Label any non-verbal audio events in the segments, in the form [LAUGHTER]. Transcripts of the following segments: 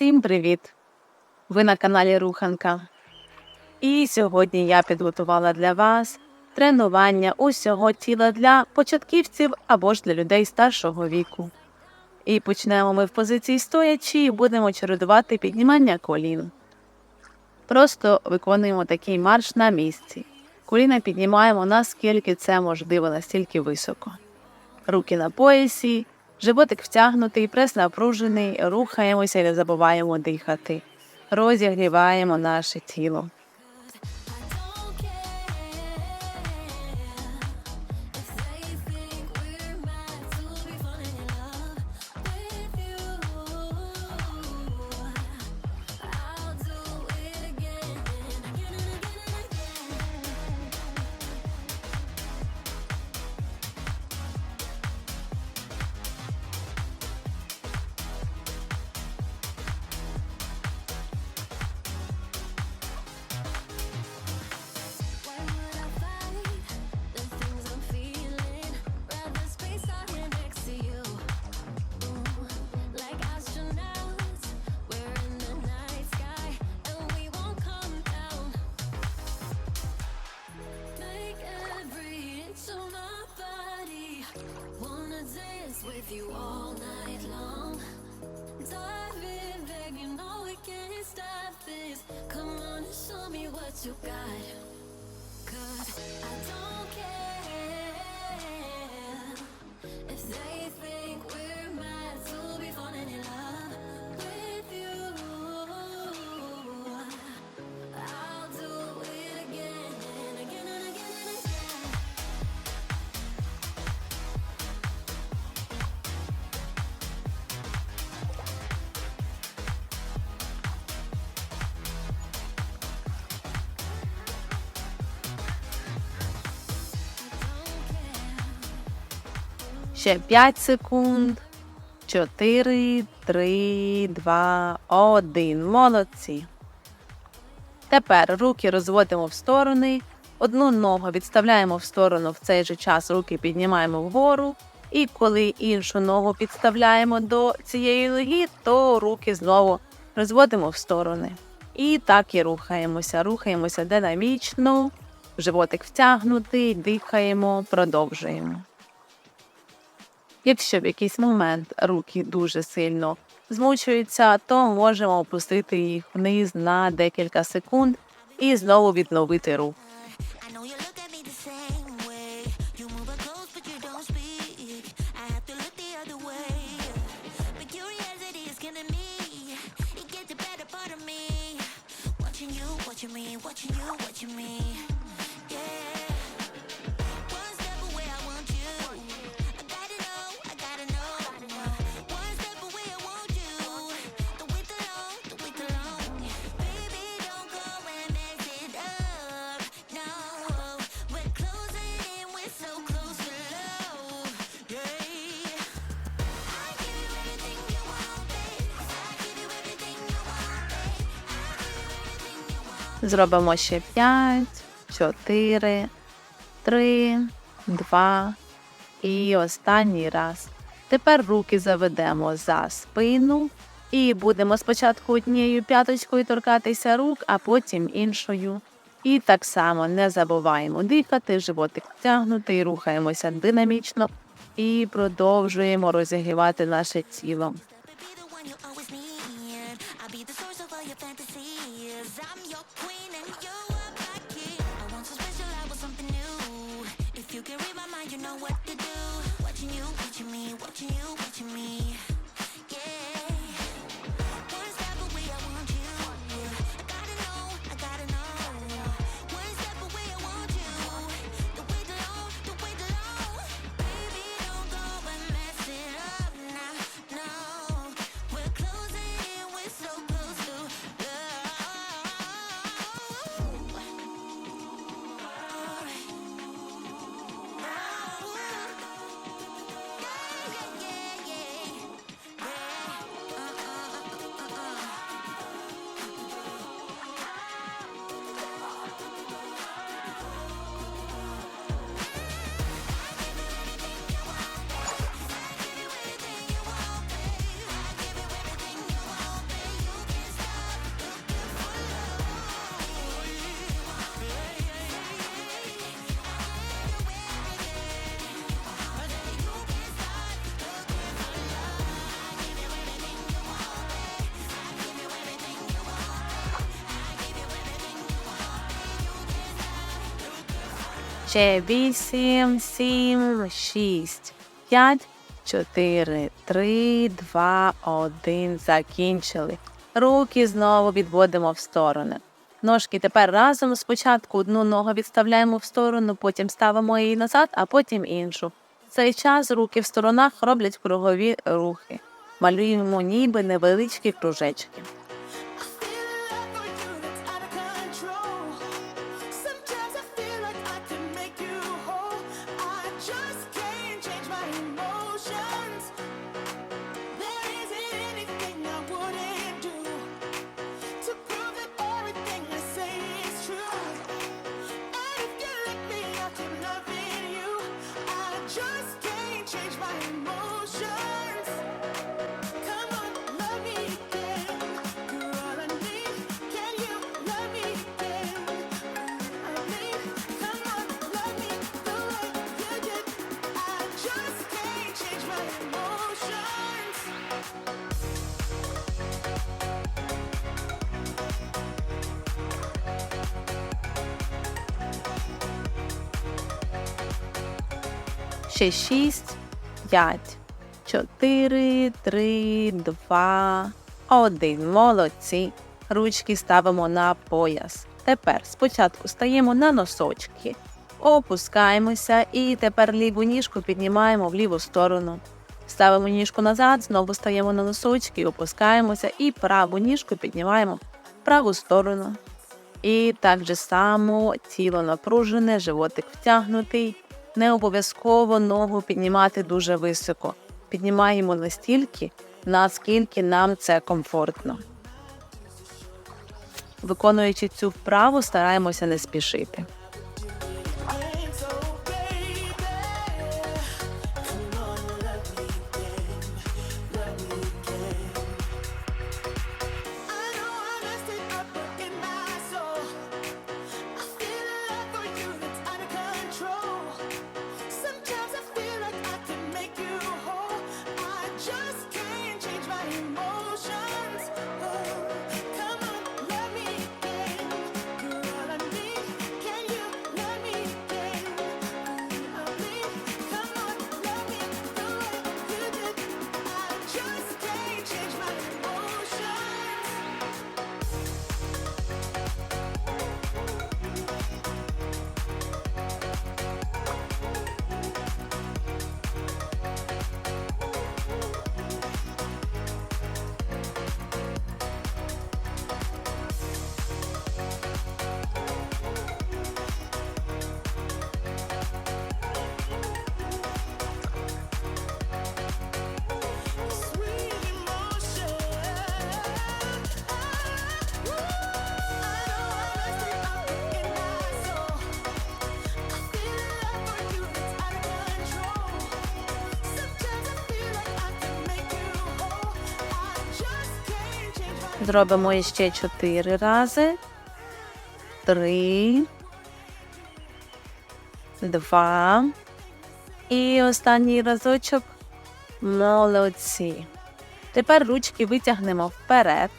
Всім привіт! Ви на каналі Руханка. І сьогодні я підготувала для вас тренування усього тіла для початківців або ж для людей старшого віку. І почнемо ми в позиції стоячи і будемо чередувати піднімання колін. Просто виконуємо такий марш на місці. Коліна піднімаємо наскільки це можливо, настільки високо. Руки на поясі, животик втягнутий, прес напружений, рухаємося і не забуваємо дихати. Розігріваємо наше тіло. You got. Cause I don't Ще 5 секунд. 4, 3, 2, 1. Молодці. Тепер руки розводимо в сторони. Одну ногу відставляємо в сторону в цей же час руки піднімаємо вгору. І коли іншу ногу підставляємо до цієї ноги, то руки знову розводимо в сторони. І так і рухаємося. Рухаємося динамічно, животик втягнутий, дихаємо, продовжуємо. Якщо в якийсь момент руки дуже сильно змучуються, то можемо опустити їх вниз на декілька секунд і знову відновити рух. Зробимо ще 5, 4, 3, 2 і останній раз. Тепер руки заведемо за спину і будемо спочатку однією п'яточкою торкатися рук, а потім іншою. І так само не забуваємо дихати, животик втягнутий, рухаємося динамічно і продовжуємо розігрівати наше тіло. Ще 8, 7, 6, 5, 4, 3, 2, 1. Закінчили. Руки знову відводимо в сторони. Ножки тепер разом спочатку одну ногу відставляємо в сторону, потім ставимо її назад, а потім іншу. В цей час руки в сторонах роблять кругові рухи. Малюємо ніби невеличкі кружечки. Ще 6, 5, 4, 3, 2, 1. Молодці. Ручки ставимо на пояс. Тепер спочатку стаємо на носочки, опускаємося і тепер ліву ніжку піднімаємо в ліву сторону. Ставимо ніжку назад, знову стаємо на носочки, опускаємося і праву ніжку піднімаємо в праву сторону. І так же само тіло напружене, животик втягнутий не обов'язково ногу піднімати дуже високо. Піднімаємо настільки, наскільки нам це комфортно. Виконуючи цю вправу, стараємося не спішити. Зробимо ще чотири рази. 3. 2. І останній разочок. Молодці. Тепер ручки витягнемо вперед.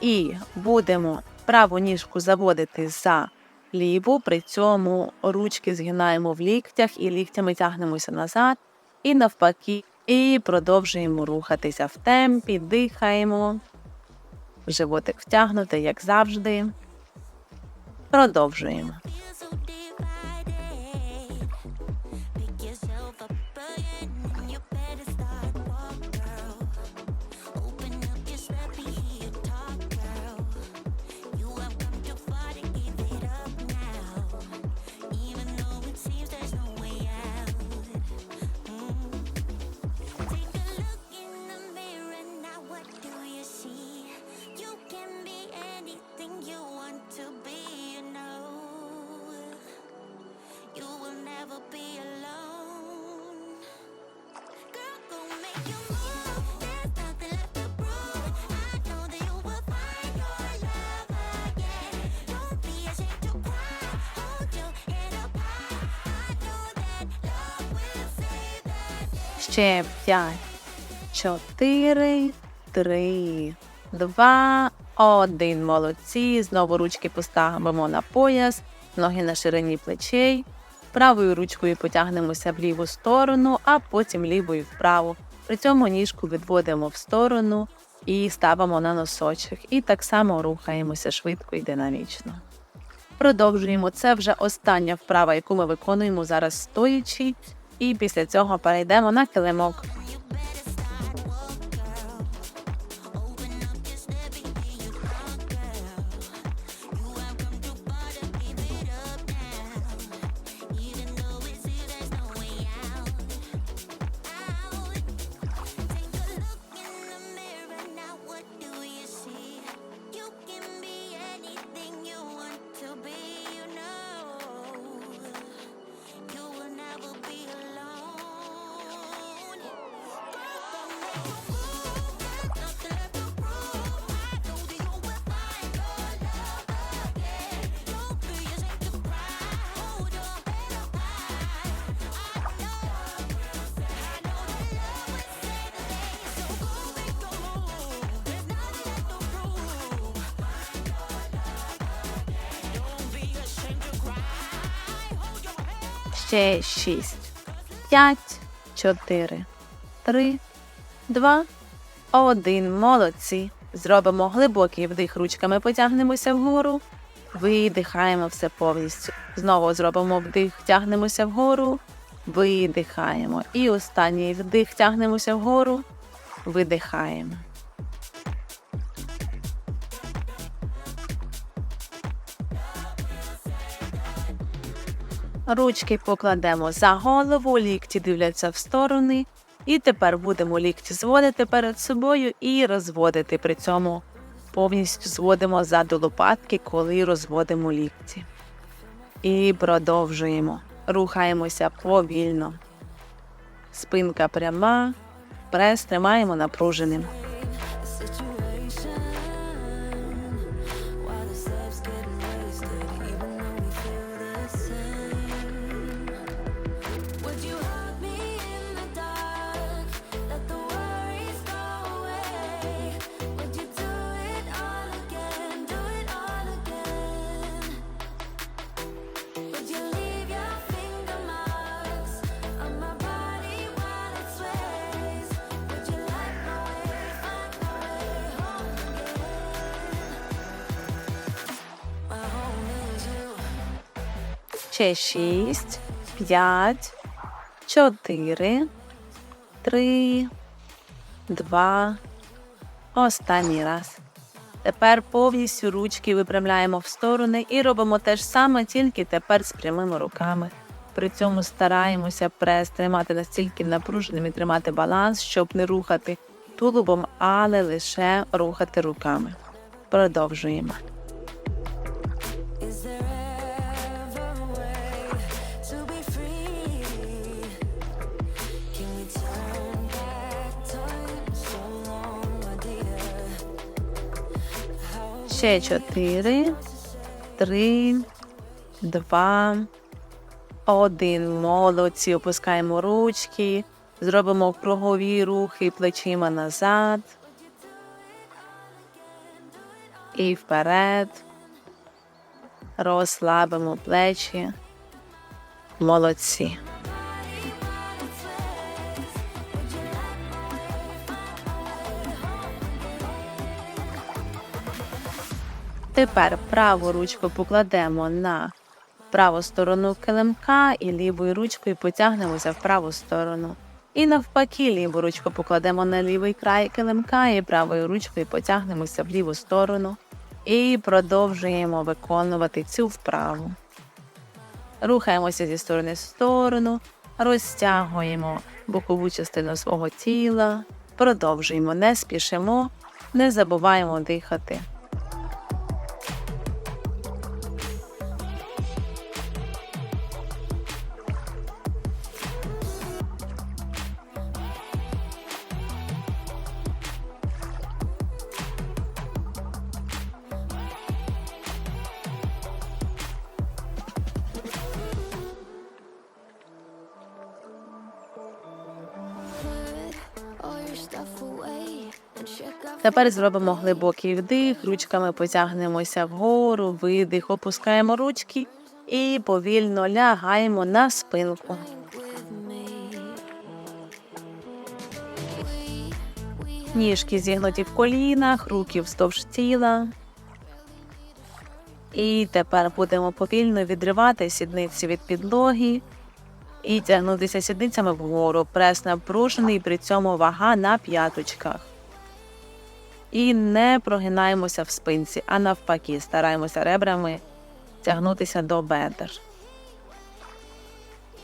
І будемо праву ніжку заводити за ліву. При цьому ручки згинаємо в ліктях і ліктями тягнемося назад. І навпаки. І продовжуємо рухатися в темпі, дихаємо животик втягнутий, як завжди. Продовжуємо. Ще п'ять, чотири, три, два, один. Молодці. Знову ручки поставимо на пояс, ноги на ширині плечей. Правою ручкою потягнемося в ліву сторону, а потім лівою вправо. При цьому ніжку відводимо в сторону і ставимо на носочок. І так само рухаємося швидко і динамічно. Продовжуємо це вже остання вправа, яку ми виконуємо зараз стоячи. І після цього перейдемо на килимок. Ще шість, п'ять, чотири, три, два, один. Молодці. Зробимо глибокий вдих ручками, потягнемося вгору. Видихаємо все повністю. Знову зробимо вдих, тягнемося вгору. Видихаємо. І останній вдих, тягнемося вгору. Видихаємо. Ручки покладемо за голову, лікті дивляться в сторони. І тепер будемо лікті зводити перед собою і розводити. При цьому повністю зводимо ззаду лопатки, коли розводимо лікті. І продовжуємо. Рухаємося повільно. Спинка пряма, прес тримаємо напруженим. Ще шість, п'ять, чотири, три, два. Останній раз. Тепер повністю ручки випрямляємо в сторони і робимо те ж саме, тільки тепер з прямими руками. При цьому стараємося прес тримати настільки напруженим і тримати баланс, щоб не рухати тулубом, але лише рухати руками. Продовжуємо. Ще чотири, три, два, один. Молодці. Опускаємо ручки. Зробимо кругові рухи плечима назад. І вперед. Розслабимо плечі. Молодці. Тепер праву ручку покладемо на праву сторону килимка і лівою ручкою потягнемося в праву сторону. І навпаки, ліву ручку покладемо на лівий край килимка і правою ручкою потягнемося в ліву сторону. І продовжуємо виконувати цю вправу. Рухаємося зі сторони в сторону, розтягуємо бокову частину свого тіла, продовжуємо, не спішимо, не забуваємо дихати. Тепер зробимо глибокий вдих, ручками потягнемося вгору, видих, опускаємо ручки і повільно лягаємо на спинку. Ніжки зігнуті в колінах, руки вздовж тіла. І тепер будемо повільно відривати сідниці від підлоги і тягнутися сідницями вгору. Прес напружений, при цьому вага на п'яточках. І не прогинаємося в спинці, а навпаки, стараємося ребрами тягнутися до бедер.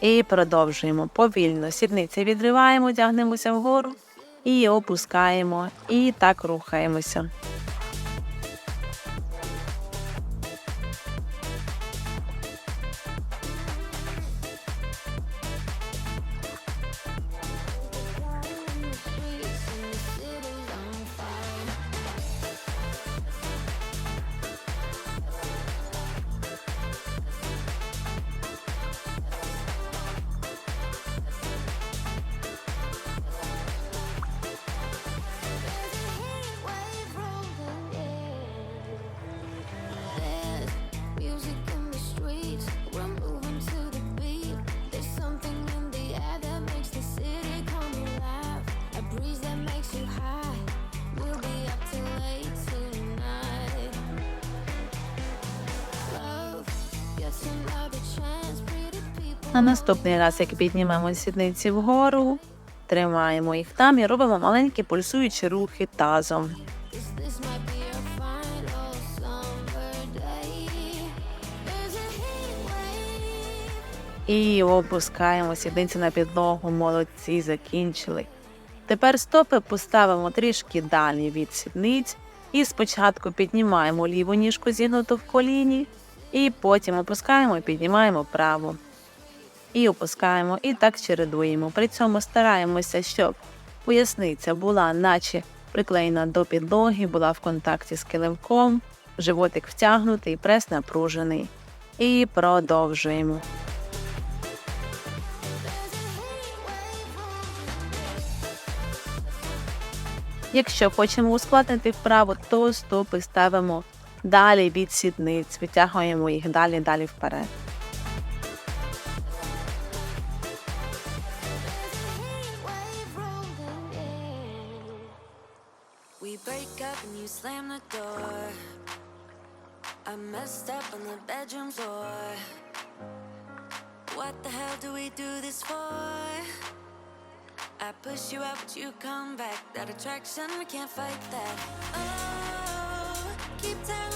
І продовжуємо повільно. Сідниці відриваємо, тягнемося вгору і опускаємо, і так рухаємося. На наступний раз, як піднімемо сідниці вгору, тримаємо їх там і робимо маленькі пульсуючі рухи тазом. І опускаємо сідниці на підлогу. Молодці, закінчили. Тепер стопи поставимо трішки далі від сідниць. І спочатку піднімаємо ліву ніжку зігнуту в коліні, і потім опускаємо і піднімаємо праву. І опускаємо, і так чередуємо. При цьому стараємося, щоб поясниця була, наче приклеєна до підлоги, була в контакті з килимком, животик втягнутий, прес напружений. І продовжуємо. Якщо хочемо ускладнити вправу, то стопи ставимо далі від сідниць, витягуємо їх далі далі вперед. You slam the door. I messed up on the bedroom floor. What the hell do we do this for? I push you out, but you come back. That attraction, we can't fight that. Oh, keep telling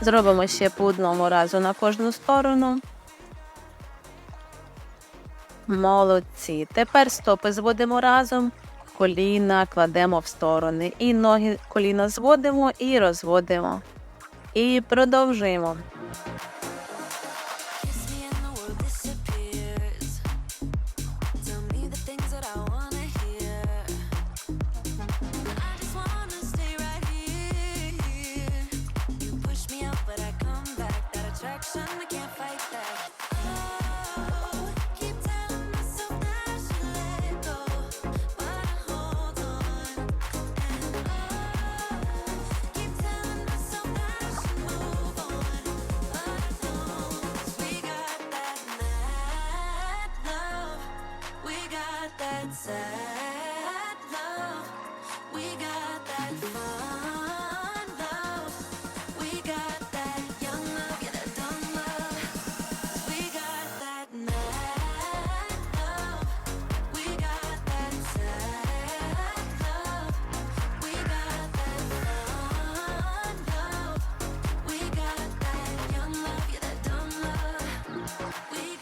Зробимо ще по одному разу на кожну сторону. Молодці. Тепер стопи зводимо разом, коліна кладемо в сторони. І ноги коліна зводимо і розводимо. І продовжуємо.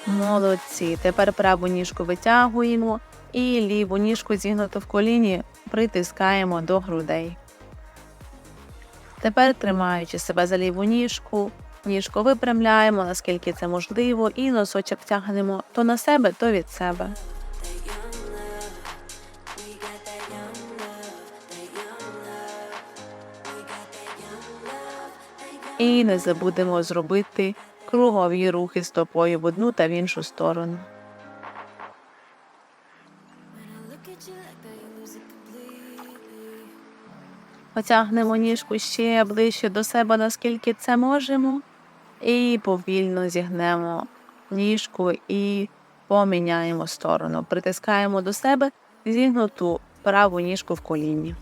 Молодці. Тепер праву ніжку витягуємо і ліву ніжку зігнуту в коліні притискаємо до грудей. Тепер, тримаючи себе за ліву ніжку, ніжку випрямляємо, наскільки це можливо, і носочок тягнемо то на себе, то від себе. І не забудемо зробити кругові рухи стопою в одну та в іншу сторону. Потягнемо ніжку ще ближче до себе, наскільки це можемо, і повільно зігнемо ніжку і поміняємо сторону. Притискаємо до себе зігнуту праву ніжку в коліні.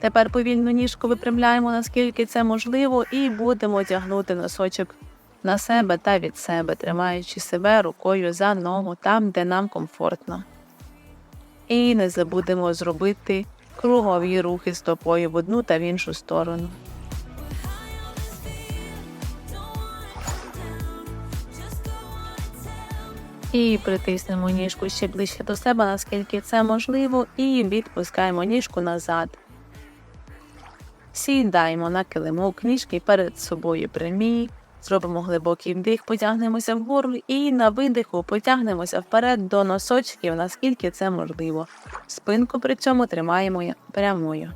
Тепер повільно ніжку випрямляємо, наскільки це можливо, і будемо тягнути носочок на себе та від себе, тримаючи себе рукою за ногу там, де нам комфортно. І не забудемо зробити кругові рухи стопою в одну та в іншу сторону. І притиснемо ніжку ще ближче до себе, наскільки це можливо, і відпускаємо ніжку назад. Сідаємо на килимок, ніжки перед собою прямі, зробимо глибокий вдих, потягнемося вгору і на видиху потягнемося вперед до носочків, наскільки це можливо. Спинку при цьому тримаємо прямою.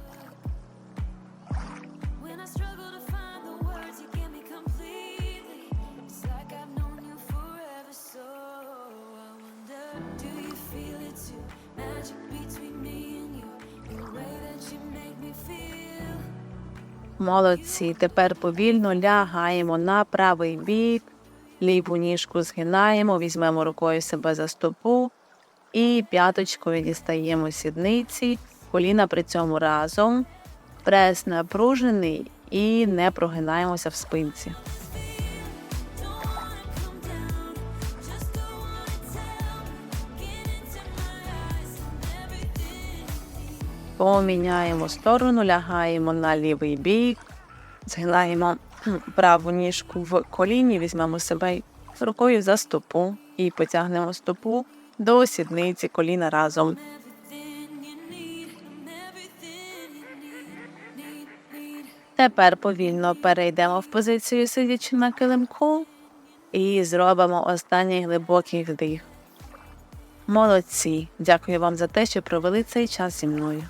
Молодці. Тепер повільно лягаємо на правий бік, ліву ніжку згинаємо, візьмемо рукою себе за стопу і п'яточкою дістаємо сідниці, коліна при цьому разом. Прес напружений і не прогинаємося в спинці. Поміняємо сторону, лягаємо на лівий бік, згинаємо [CLEARS THROAT] праву ніжку в коліні, візьмемо себе рукою за стопу і потягнемо стопу до сідниці коліна разом. Тепер повільно перейдемо в позицію сидячи на килимку і зробимо останній глибокий вдих. Молодці! Дякую вам за те, що провели цей час зі мною.